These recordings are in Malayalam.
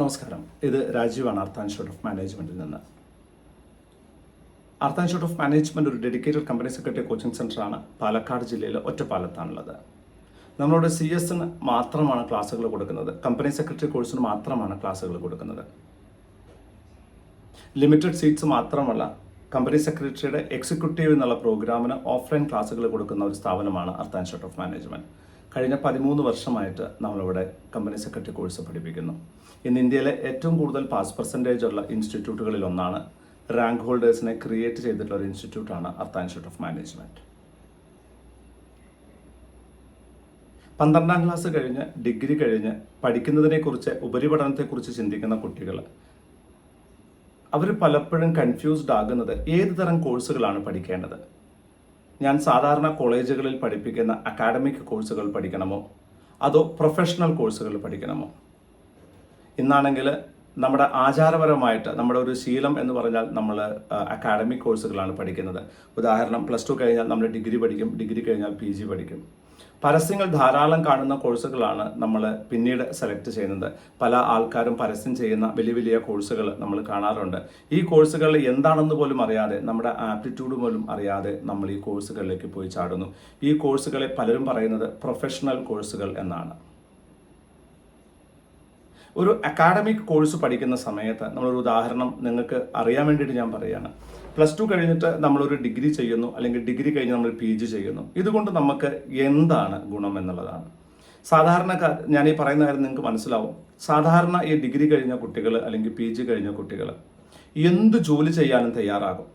നമസ്കാരം. ഇത് രാജീവാണ് അർത്താൻ ഇൻസ്റ്റിറ്റ്യൂട്ട് ഓഫ് മാനേജ്മെന്റിൽ നിന്ന്. അർത്താൻ ഇൻസ്റ്റിറ്റ്യൂട്ട് ഓഫ് മാനേജ്മെന്റ് ഒരു ഡെഡിക്കേറ്റഡ് കമ്പനി സെക്രട്ടറി കോച്ചിങ് സെന്ററാണ്. പാലക്കാട് ജില്ലയിലെ ഒറ്റപ്പാലത്താണുള്ളത്. നമ്മളോട് സി എസിന് മാത്രമാണ് ക്ലാസ്സുകൾ കൊടുക്കുന്നത്. കമ്പനി സെക്രട്ടറി കോഴ്സിന് മാത്രമാണ് ക്ലാസ്സുകൾ കൊടുക്കുന്നത്. ലിമിറ്റഡ് സീറ്റ്സ് മാത്രമല്ല കമ്പനി സെക്രട്ടറിയുടെ എക്സിക്യൂട്ടീവ് എന്നുള്ള പ്രോഗ്രാമിന് ഓഫ്ലൈൻ ക്ലാസ്സുകൾ കൊടുക്കുന്ന ഒരു സ്ഥാപനമാണ് അർത്താൻ ഇൻസ്റ്റിറ്റ്യൂട്ട് ഓഫ് മാനേജ്മെന്റ്. കഴിഞ്ഞ പതിമൂന്ന് വർഷമായിട്ട് നമ്മളിവിടെ കമ്പനി സെക്രട്ടറി കോഴ്സ് പഠിപ്പിക്കുന്നു. ഇന്ന് ഇന്ത്യയിലെ ഏറ്റവും കൂടുതൽ പാസ് പെർസെന്റേജ് ഉള്ള ഇൻസ്റ്റിറ്റ്യൂട്ടുകളിൽ ഒന്നാണ് റാങ്ക് ഹോൾഡേഴ്സിനെ ക്രിയേറ്റ് ചെയ്തിട്ടുള്ള ഒരു ഇൻസ്റ്റിറ്റ്യൂട്ടാണ് അർത്ത ഇൻസ്റ്റിറ്റ്യൂട്ട് ഓഫ് മാനേജ്മെന്റ് പന്ത്രണ്ടാം ക്ലാസ് കഴിഞ്ഞ് ഡിഗ്രി കഴിഞ്ഞ് പഠിക്കുന്നതിനെക്കുറിച്ച് ഉപരിപഠനത്തെക്കുറിച്ച് ചിന്തിക്കുന്ന കുട്ടികൾ അവർ പലപ്പോഴും കൺഫ്യൂസ്ഡ് ആകുന്നത് ഏത് തരം കോഴ്സുകളാണ് പഠിക്കേണ്ടത്? ഞാൻ സാധാരണ കോളേജുകളിൽ പഠിപ്പിക്കുന്ന അക്കാഡമിക് കോഴ്സുകൾ പഠിക്കണമോ? അതോ പ്രൊഫഷണൽ കോഴ്സുകൾ പഠിക്കണമോ? ഇന്നാണെങ്കിൽ നമ്മുടെ ആചാരപരമായിട്ട് നമ്മുടെ ഒരു ശീലം എന്ന് പറഞ്ഞാൽ നമ്മൾ അക്കാഡമിക് കോഴ്സുകളാണ് പഠിക്കുന്നത്. ഉദാഹരണം പ്ലസ് ടു കഴിഞ്ഞാൽ നമ്മൾ ഡിഗ്രി പഠിക്കും ഡിഗ്രി കഴിഞ്ഞാൽ പി ജി പഠിക്കും. പരസ്യങ്ങൾ ധാരാളം കാണുന്ന കോഴ്സുകളാണ് നമ്മൾ പിന്നീട് സെലക്ട് ചെയ്യുന്നത്. പല ആൾക്കാരും പരസ്യം ചെയ്യുന്ന വലിയ വലിയ കോഴ്സുകൾ നമ്മൾ കാണാറുണ്ട്. ഈ കോഴ്സുകൾ എന്താണെന്ന് പോലും അറിയാതെ നമ്മുടെ ആപ്റ്റിറ്റ്യൂഡ് പോലും അറിയാതെ നമ്മൾ ഈ കോഴ്സുകളിലേക്ക് പോയി ചാടുന്നു. ഈ കോഴ്സുകളെ പലരും പറയുന്നത് പ്രൊഫഷണൽ കോഴ്സുകൾ എന്നാണ്. ഒരു അക്കാഡമിക് കോഴ്സ് പഠിക്കുന്ന സമയത്ത് നമ്മളൊരു ഉദാഹരണം നിങ്ങൾക്ക് അറിയാൻ വേണ്ടിയിട്ട് ഞാൻ പറയുകയാണ്. പ്ലസ് ടു കഴിഞ്ഞിട്ട് നമ്മളൊരു ഡിഗ്രി ചെയ്യുന്നു അല്ലെങ്കിൽ ഡിഗ്രി കഴിഞ്ഞ് നമ്മൾ പി ജി ചെയ്യുന്നു. ഇതുകൊണ്ട് നമുക്ക് എന്താണ് ഗുണം എന്നുള്ളതാണ്. സാധാരണ ഞാൻ ഈ പറയുന്ന കാര്യം നിങ്ങൾക്ക് മനസ്സിലാവും. സാധാരണ ഈ ഡിഗ്രി കഴിഞ്ഞ കുട്ടികൾ അല്ലെങ്കിൽ പി ജി കഴിഞ്ഞ കുട്ടികൾ എന്ത് ജോലി ചെയ്യാനും തയ്യാറാകും.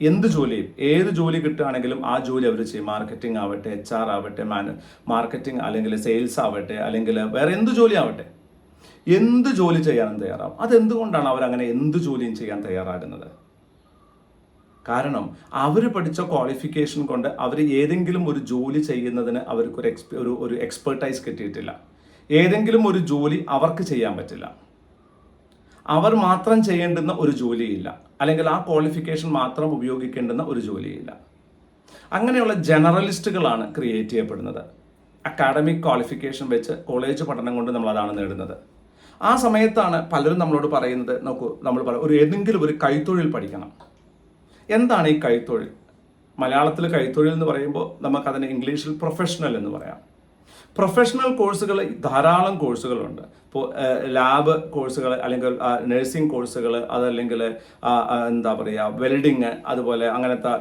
എന്ത് ജോലിയും ഏത് ജോലി കിട്ടുകയാണെങ്കിലും ആ ജോലി അവർ ചെയ്യും. മാർക്കറ്റിംഗ് ആവട്ടെ എച്ച് ആർ ആവട്ടെ മാന മാർക്കറ്റിംഗ് അല്ലെങ്കിൽ സെയിൽസ് ആവട്ടെ അല്ലെങ്കിൽ വേറെ എന്ത് ജോലി ആവട്ടെ. എന്ത് ജോലി ചെയ്യാനും തയ്യാറാവും. അതെന്തുകൊണ്ടാണ് അവരങ്ങനെ എന്ത് ജോലിയും ചെയ്യാൻ തയ്യാറാകുന്നത്? കാരണം അവർ പഠിച്ച ക്വാളിഫിക്കേഷൻ കൊണ്ട് അവർ ഏതെങ്കിലും ഒരു ജോലി ചെയ്യുന്നതിന് അവർക്ക് ഒരു എക്സ്പ് ഒരു ഒരു എക്സ്പെർട്ടൈസ് കിട്ടിയിട്ടില്ല. ഏതെങ്കിലും ഒരു ജോലി അവർക്ക് ചെയ്യാൻ പറ്റില്ല. അവർ മാത്രം ചെയ്യേണ്ടുന്ന ഒരു ജോലിയില്ല. അല്ലെങ്കിൽ ആ ക്വാളിഫിക്കേഷൻ മാത്രം ഉപയോഗിക്കേണ്ടുന്ന ഒരു ജോലിയില്ല. അങ്ങനെയുള്ള ജനറലിസ്റ്റുകളാണ് ക്രിയേറ്റ് ചെയ്യപ്പെടുന്നത്. അക്കാഡമിക് ക്വാളിഫിക്കേഷൻ വെച്ച് കോളേജ് പഠനം കൊണ്ട് നമ്മൾ അതാണ് നേടുന്നത്. ആ സമയത്താണ് പലരും നമ്മളോട് പറയുന്നത് നോക്കൂ നമ്മൾ പറയും ഒരു ഏതെങ്കിലും ഒരു കൈത്തൊഴിൽ പഠിക്കണം. എന്താണ് ഈ കൈത്തൊഴിൽ? മലയാളത്തിൽ കൈത്തൊഴിൽ എന്ന് പറയുമ്പോൾ നമുക്കതിന് ഇംഗ്ലീഷിൽ പ്രൊഫഷണൽ എന്ന് പറയാം. പ്രൊഫഷണൽ കോഴ്സുകൾ ധാരാളം കോഴ്സുകളുണ്ട് ഇപ്പോൾ ലാബ് കോഴ്സുകൾ അല്ലെങ്കിൽ നഴ്സിംഗ് കോഴ്സുകൾ അതല്ലെങ്കിൽ എന്താ പറയുക വെൽഡിങ് അതുപോലെ അങ്ങനത്തെ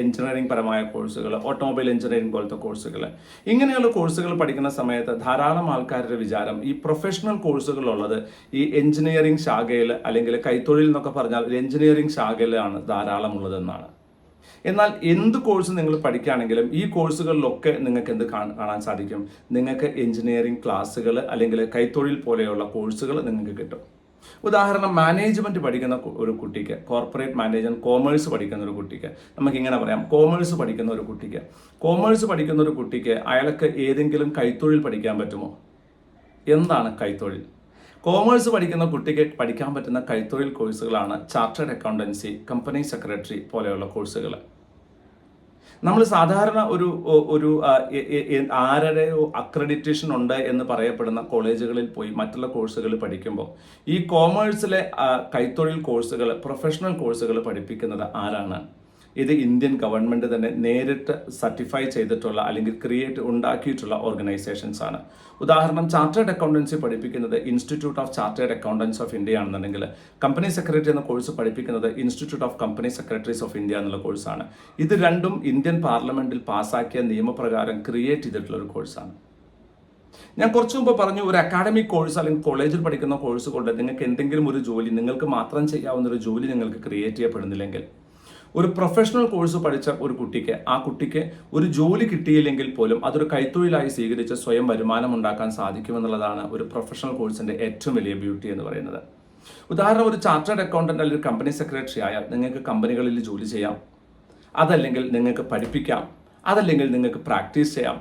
എഞ്ചിനീയറിംഗ് പരമായ കോഴ്സുകൾ ഓട്ടോമൊബൈൽ എഞ്ചിനീയറിംഗ് പോലത്തെ കോഴ്സുകൾ ഇങ്ങനെയുള്ള കോഴ്സുകൾ പഠിക്കുന്ന സമയത്ത് ധാരാളം ആൾക്കാരുടെ വിചാരം ഈ പ്രൊഫഷണൽ കോഴ്സുകളുള്ളത് ഈ എഞ്ചിനീയറിംഗ് ശാഖയിൽ അല്ലെങ്കിൽ കൈത്തൊഴിൽ എന്നൊക്കെ പറഞ്ഞാൽ എഞ്ചിനീയറിംഗ് ശാഖയിലാണ് ധാരാളം ഉള്ളതെന്നാണ് എന്നാൽ എന്ത് കോഴ്സ് നിങ്ങൾ പഠിക്കുകയാണെങ്കിലും ഈ കോഴ്സുകളിലൊക്കെ നിങ്ങൾക്ക് എന്ത് കാണാൻ സാധിക്കും? നിങ്ങൾക്ക് എഞ്ചിനീയറിംഗ് ക്ലാസ്സുകൾ അല്ലെങ്കിൽ കൈത്തൊഴിൽ പോലെയുള്ള കോഴ്സുകൾ നിങ്ങൾക്ക് കിട്ടും. ഉദാഹരണം മാനേജ്മെന്റ് പഠിക്കുന്ന ഒരു കുട്ടിക്ക് കോർപ്പറേറ്റ് മാനേജ്മെന്റ് കോമേഴ്സ് പഠിക്കുന്ന ഒരു കുട്ടിക്ക്. നമുക്ക് ഇങ്ങനെ പറയാം. കോമേഴ്സ് പഠിക്കുന്ന ഒരു കുട്ടിക്ക്. കോമേഴ്സ് പഠിക്കുന്ന ഒരു കുട്ടിക്ക് അയാൾക്ക് ഏതെങ്കിലും കൈത്തൊഴിൽ പഠിക്കാൻ പറ്റുമോ? എന്താണ് കൈത്തൊഴിൽ? കോമേഴ്സ് പഠിക്കുന്ന കുട്ടിക്ക് പഠിക്കാൻ പറ്റുന്ന കൈത്തൊഴിൽ കോഴ്സുകളാണ് ചാർട്ടേഡ് അക്കൗണ്ടൻസി കമ്പനി സെക്രട്ടറി പോലെയുള്ള കോഴ്സുകൾ നമ്മൾ സാധാരണ ഒരു ഒരു ആരുടെയോ അക്രഡിറ്റേഷൻ ഉണ്ട് എന്ന് പറയപ്പെടുന്ന കോളേജുകളിൽ പോയി മറ്റുള്ള കോഴ്സുകൾ പഠിക്കുമ്പോൾ ഈ കോമേഴ്സിലെ കൈത്തൊഴിൽ കോഴ്സുകൾ പ്രൊഫഷണൽ കോഴ്സുകൾ പഠിപ്പിക്കുന്നത് ആരാണ്? ഇത് ഇന്ത്യൻ ഗവൺമെന്റ് തന്നെ നേരിട്ട് സർട്ടിഫൈ ചെയ്തിട്ടുള്ള അല്ലെങ്കിൽ ക്രിയേറ്റ് ഉണ്ടാക്കിയിട്ടുള്ള ഓർഗനൈസേഷൻസ് ആണ്. ഉദാഹരണം ചാർട്ടേഡ് അക്കൗണ്ടൻസി പഠിപ്പിക്കുന്നത് institute of chartered accountants of India ആണെന്നുണ്ടെങ്കിൽ കമ്പനി സെക്രട്ടറി എന്ന കോഴ്സ് പഠിപ്പിക്കുന്നത് institute of company secretaries of India എന്നുള്ള കോഴ്സാണ് ഇത് രണ്ടും ഇന്ത്യൻ പാർലമെന്റിൽ പാസ്സാക്കിയ നിയമപ്രകാരം ക്രിയേറ്റ് ചെയ്തിട്ടുള്ള ഒരു കോഴ്സാണ് ഞാൻ കുറച്ചു മുമ്പ് പറഞ്ഞു ഒരു അക്കാഡമിക് കോഴ്സ് അല്ലെങ്കിൽ കോളേജിൽ പഠിക്കുന്ന കോഴ്സ് കൊണ്ട് നിങ്ങൾക്ക് എന്തെങ്കിലും ഒരു ജോലി നിങ്ങൾക്ക് മാത്രം ചെയ്യാവുന്ന ഒരു ജോലി നിങ്ങൾക്ക് ക്രിയേറ്റ് ചെയ്യപ്പെടുന്നില്ലെങ്കിൽ ഒരു പ്രൊഫഷണൽ കോഴ്സ് പഠിച്ച ഒരു കുട്ടിക്ക് ആ കുട്ടിക്ക് ഒരു ജോലി കിട്ടിയില്ലെങ്കിൽ പോലും അതൊരു കൈത്തൊഴിലായി സ്വീകരിച്ച് സ്വയം വരുമാനം ഉണ്ടാക്കാൻ സാധിക്കുമെന്നുള്ളതാണ് ഒരു പ്രൊഫഷണൽ കോഴ്സിന്റെ ഏറ്റവും വലിയ ബ്യൂട്ടി എന്ന് പറയുന്നത്. ഉദാഹരണം ഒരു ചാർട്ടേഡ് അക്കൗണ്ടന്റ് അല്ലെങ്കിൽ കമ്പനി സെക്രട്ടറി ആയാൽ നിങ്ങൾക്ക് കമ്പനികളിൽ ജോലി ചെയ്യാം. അതല്ലെങ്കിൽ നിങ്ങൾക്ക് പഠിപ്പിക്കാം. അതല്ലെങ്കിൽ നിങ്ങൾക്ക് പ്രാക്ടീസ് ചെയ്യാം.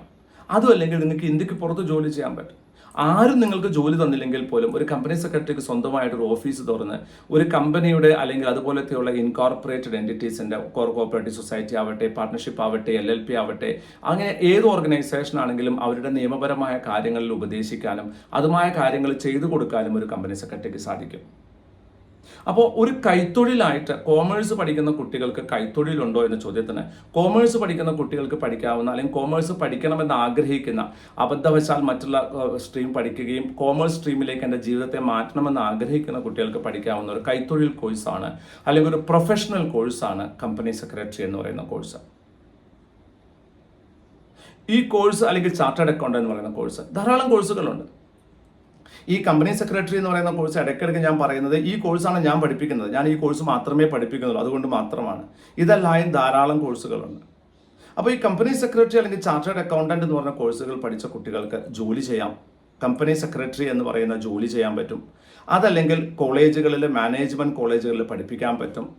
അതും അല്ലെങ്കിൽ നിങ്ങൾക്ക് ഇന്ത്യയ്ക്ക് പുറത്ത് ജോലി ചെയ്യാൻ പറ്റും. ആരും നിങ്ങൾക്ക് ജോലി തന്നില്ലെങ്കിൽ പോലും ഒരു കമ്പനി സെക്രട്ടറിക്ക് സ്വന്തമായിട്ട് ഒരു ഓഫീസ് തുറന്ന് ഒരു കമ്പനിയുടെ അല്ലെങ്കിൽ അതുപോലത്തെയുള്ള ഇൻകോർപ്പറേറ്റഡ് എന്റിറ്റീസിന്റെ കോർപ്പറേറ്റീവ് സൊസൈറ്റി ആവട്ടെ പാർട്ട്ണർഷിപ്പ് ആവട്ടെ എൽ എൽ പി ആവട്ടെ അങ്ങനെ ഏത് ഓർഗനൈസേഷൻ ആണെങ്കിലും അവരുടെ നിയമപരമായ കാര്യങ്ങളിൽ ഉപദേശിക്കാനും അതുമായ കാര്യങ്ങൾ ചെയ്തു കൊടുക്കാനും ഒരു കമ്പനി സെക്രട്ടറിക്ക് സാധിക്കും. അപ്പോൾ ഒരു കൈത്തൊഴിലായിട്ട് കോമേഴ്സ് പഠിക്കുന്ന കുട്ടികൾക്ക് കൈത്തൊഴിലുണ്ടോ എന്ന ചോദ്യത്തിന് കോമേഴ്സ് പഠിക്കുന്ന കുട്ടികൾക്ക് പഠിക്കാവുന്ന അല്ലെങ്കിൽ കോമേഴ്സ് പഠിക്കണമെന്ന് ആഗ്രഹിക്കുന്ന അബദ്ധവശാൽ മറ്റുള്ള സ്ട്രീം പഠിക്കുകയും കോമേഴ്സ് സ്ട്രീമിലേക്ക് എന്റെ ജീവിതത്തെ മാറ്റണമെന്ന് ആഗ്രഹിക്കുന്ന കുട്ടികൾക്ക് പഠിക്കാവുന്ന ഒരു കൈത്തൊഴിൽ കോഴ്സാണ് അല്ലെങ്കിൽ ഒരു പ്രൊഫഷണൽ കോഴ്സാണ് കമ്പനി സെക്രട്ടറി എന്ന് പറയുന്ന കോഴ്സ് ഈ കോഴ്സ് അല്ലെങ്കിൽ ചാർട്ടേഡ് അക്കൗണ്ട് എന്ന് പറയുന്ന കോഴ്സ് ധാരാളം കോഴ്സുകളുണ്ട് ഈ കമ്പനി സെക്രട്ടറി എന്ന് പറയുന്ന കോഴ്സ് ഇടയ്ക്കിടയ്ക്ക് ഞാൻ പറയുന്നത് ഈ കോഴ്സാണ് ഞാൻ പഠിപ്പിക്കുന്നത്. ഞാൻ ഈ കോഴ്സ് മാത്രമേ പഠിപ്പിക്കുന്നുള്ളൂ. അതുകൊണ്ട് മാത്രമാണ്. ഇതല്ലായും ധാരാളം കോഴ്സുകളുണ്ട് അപ്പോൾ ഈ കമ്പനി സെക്രട്ടറി അല്ലെങ്കിൽ ചാർട്ടേഡ് അക്കൗണ്ടന്റ് എന്ന് പറഞ്ഞ കോഴ്സുകൾ പഠിച്ച കുട്ടികൾക്ക് ജോലി ചെയ്യാം. കമ്പനി സെക്രട്ടറി എന്ന് പറയുന്ന ജോലി ചെയ്യാൻ പറ്റും. അതല്ലെങ്കിൽ കോളേജുകളിൽ മാനേജ്മെന്റ് കോളേജുകളിൽ പഠിപ്പിക്കാൻ പറ്റും.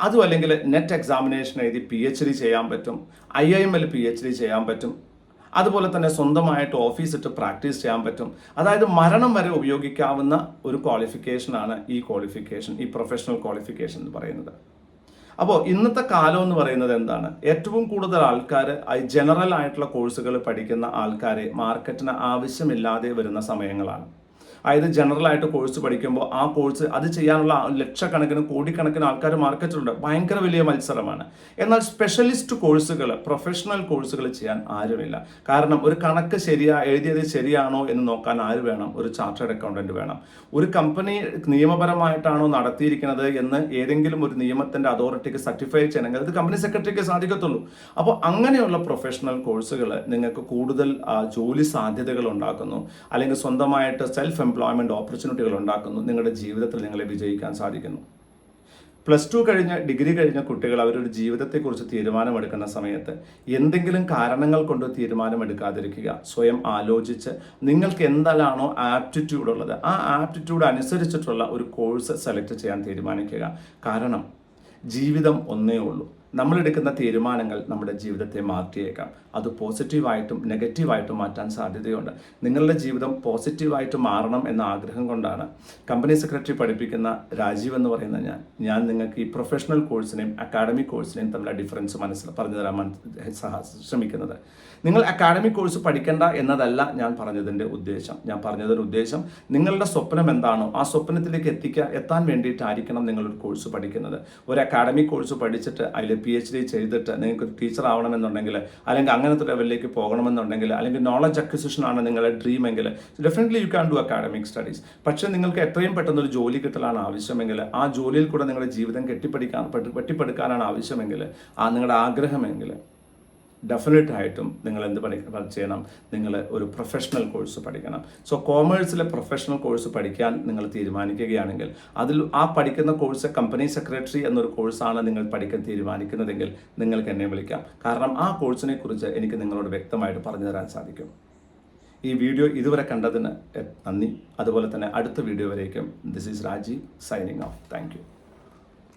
അതും അല്ലെങ്കിൽ നെറ്റ് എക്സാമിനേഷൻ എഴുതി പി എച്ച് ഡി ചെയ്യാൻ പറ്റും. I I M L P H D ചെയ്യാൻ പറ്റും. അതുപോലെ തന്നെ സ്വന്തമായിട്ട് ഓഫീസ് ഇട്ട് പ്രാക്ടീസ് ചെയ്യാൻ പറ്റും. അതായത് മരണം വരെ ഉപയോഗിക്കാവുന്ന ഒരു ക്വാളിഫിക്കേഷനാണ് ഈ ക്വാളിഫിക്കേഷൻ ഈ പ്രൊഫഷണൽ ക്വാളിഫിക്കേഷൻ എന്ന് പറയുന്നത്. അപ്പോൾ ഇന്നത്തെ കാലം എന്ന് പറയുന്നത് എന്താണ്? ഏറ്റവും കൂടുതൽ ആൾക്കാർ ജനറൽ ആയിട്ടുള്ള കോഴ്സുകൾ പഠിക്കുന്ന ആൾക്കാരെ മാർക്കറ്റിന് ആവശ്യമില്ലാതെ വരുന്ന സമയങ്ങളാണ്. അതായത് ജനറൽ ആയിട്ട് കോഴ്സ് പഠിക്കുമ്പോൾ ആ കോഴ്സ് അത് ചെയ്യാനുള്ള ലക്ഷക്കണക്കിന് കോടിക്കണക്കിന് ആൾക്കാർ മാർക്കറ്റിലുണ്ട് ഭയങ്കര വലിയ മത്സരമാണ്. എന്നാൽ സ്പെഷ്യലിസ്റ്റ് കോഴ്സുകൾ പ്രൊഫഷണൽ കോഴ്സുകൾ ചെയ്യാൻ ആരുമില്ല. കാരണം ഒരു കണക്ക് ശരിയാ എഴുതിയത് ശരിയാണോ എന്ന് നോക്കാൻ ആര് വേണം? ഒരു ചാർട്ടേഡ് അക്കൗണ്ടന്റ് വേണം. ഒരു കമ്പനി നിയമപരമായിട്ടാണോ നടത്തിയിരിക്കുന്നത് എന്ന് ഏതെങ്കിലും ഒരു നിയമത്തിന്റെ അതോറിറ്റിക്ക് സർട്ടിഫൈ ചെയ്യണമെങ്കിൽ അത് കമ്പനി സെക്രട്ടറിക്ക് സാധിക്കത്തുള്ളൂ. അപ്പോൾ അങ്ങനെയുള്ള പ്രൊഫഷണൽ കോഴ്സുകൾ നിങ്ങൾക്ക് കൂടുതൽ ജോലി സാധ്യതകൾ ഉണ്ടാക്കുന്നു. അല്ലെങ്കിൽ സ്വന്തമായിട്ട് സെൽഫ് എംപ്ലോയ്മെന്റ് ഓപ്പർച്യൂണിറ്റികൾ ഉണ്ടാക്കുന്നു. നിങ്ങളുടെ ജീവിതത്തിൽ നിങ്ങളെ വിജയിക്കാൻ സാധിക്കുന്നു. പ്ലസ് ടു കഴിഞ്ഞ ഡിഗ്രി കഴിഞ്ഞ കുട്ടികൾ അവരുടെ ജീവിതത്തെക്കുറിച്ച് തീരുമാനമെടുക്കുന്ന സമയത്ത് എന്തെങ്കിലും കാരണങ്ങൾ കൊണ്ട് തീരുമാനമെടുക്കാതിരിക്കുക. സ്വയം ആലോചിച്ച് നിങ്ങൾക്ക് എന്താണോ ആപ്റ്റിറ്റ്യൂഡ് ഉള്ളത്. ആ ആപ്റ്റിറ്റ്യൂഡ് അനുസരിച്ചിട്ടുള്ള ഒരു കോഴ്സ് സെലക്ട് ചെയ്യാൻ തീരുമാനിക്കുക. കാരണം ജീവിതം ഒന്നേ ഉള്ളൂ. നമ്മൾ എടുക്കുന്ന തീരുമാനങ്ങൾ നമ്മുടെ ജീവിതത്തെ മാറ്റിയേക്കാം. അത് പോസിറ്റീവായിട്ടും നെഗറ്റീവായിട്ടും മാറ്റാൻ സാധ്യതയുണ്ട്. നിങ്ങളുടെ ജീവിതം പോസിറ്റീവായിട്ട് മാറണം എന്ന ആഗ്രഹം കൊണ്ടാണ് കമ്പനി സെക്രട്ടറി പഠിപ്പിക്കുന്ന രാജീവ് എന്ന് പറയുന്ന ഞാൻ. ഞാൻ നിങ്ങൾക്ക് ഈ പ്രൊഫഷണൽ കോഴ്സിനെയും അക്കാഡമിക് കോഴ്സിനെയും തമ്മിലുള്ള ഡിഫറൻസ് മനസ്സിൽ പറഞ്ഞു തരാൻ ശ്രമിക്കുന്നത്. നിങ്ങൾ അക്കാഡമിക് കോഴ്സ് പഠിക്കേണ്ട എന്നതല്ല ഞാൻ പറഞ്ഞതിന്റെ ഉദ്ദേശം. ഞാൻ പറഞ്ഞതിന്റെ ഉദ്ദേശം നിങ്ങളുടെ സ്വപ്നം എന്താണോ ആ സ്വപ്നത്തിലേക്ക് എത്തിക്കാൻ എത്താൻ വേണ്ടിയിട്ടായിരിക്കണം നിങ്ങളൊരു കോഴ്സ് പഠിക്കുന്നത്. ഒരു അക്കാഡമിക് കോഴ്സ് പഠിച്ചിട്ട് അതിൽ പി എച്ച് ഡി ചെയ്തിട്ട് നിങ്ങൾക്ക് ടീച്ചർ ആവണമെന്നുണ്ടെങ്കിൽ അല്ലെങ്കിൽ അങ്ങനത്തെ ലെവലിലേക്ക് പോകണമെന്നുണ്ടെങ്കിൽ അല്ലെങ്കിൽ നോളജ് അക്വിസിഷൻ ആണ് നിങ്ങളുടെ ഡ്രീം എങ്കിൽ definitely you can do academic studies പക്ഷേ നിങ്ങൾക്ക് എത്രയും പെട്ടെന്ന് ഒരു ജോലി കിട്ടലാണ് ആവശ്യമെങ്കിൽ ആ ജോലിയിൽ കൂടെ നിങ്ങളുടെ ജീവിതം കെട്ടിപ്പടിക്കാൻ കെട്ടിപ്പടുക്കാനാണ് ആവശ്യമെങ്കിൽ ആ നിങ്ങളുടെ ആഗ്രഹമെങ്കിൽ ഡെഫിനറ്റ് ആയിട്ടും നിങ്ങൾ എന്ത് പഠി ചെയ്യണം നിങ്ങൾ ഒരു പ്രൊഫഷണൽ കോഴ്സ് പഠിക്കണം. സോ കോമേഴ്സിലെ പ്രൊഫഷണൽ കോഴ്സ് പഠിക്കാൻ നിങ്ങൾ തീരുമാനിക്കുകയാണെങ്കിൽ അതിൽ ആ പഠിക്കുന്ന കോഴ്സ് കമ്പനി സെക്രട്ടറി എന്നൊരു കോഴ്സാണ് നിങ്ങൾ പഠിക്കാൻ തീരുമാനിക്കുന്നതെങ്കിൽ നിങ്ങൾക്ക് എന്നെ വിളിക്കാം. കാരണം ആ കോഴ്സിനെ കുറിച്ച് എനിക്ക് നിങ്ങളോട് വ്യക്തമായിട്ട് പറഞ്ഞു തരാൻ സാധിക്കും. ഈ വീഡിയോ ഇതുവരെ കണ്ടതിന് നന്ദി. അതുപോലെ തന്നെ അടുത്ത വീഡിയോ വരേക്കും. This is Rajeev signing off thank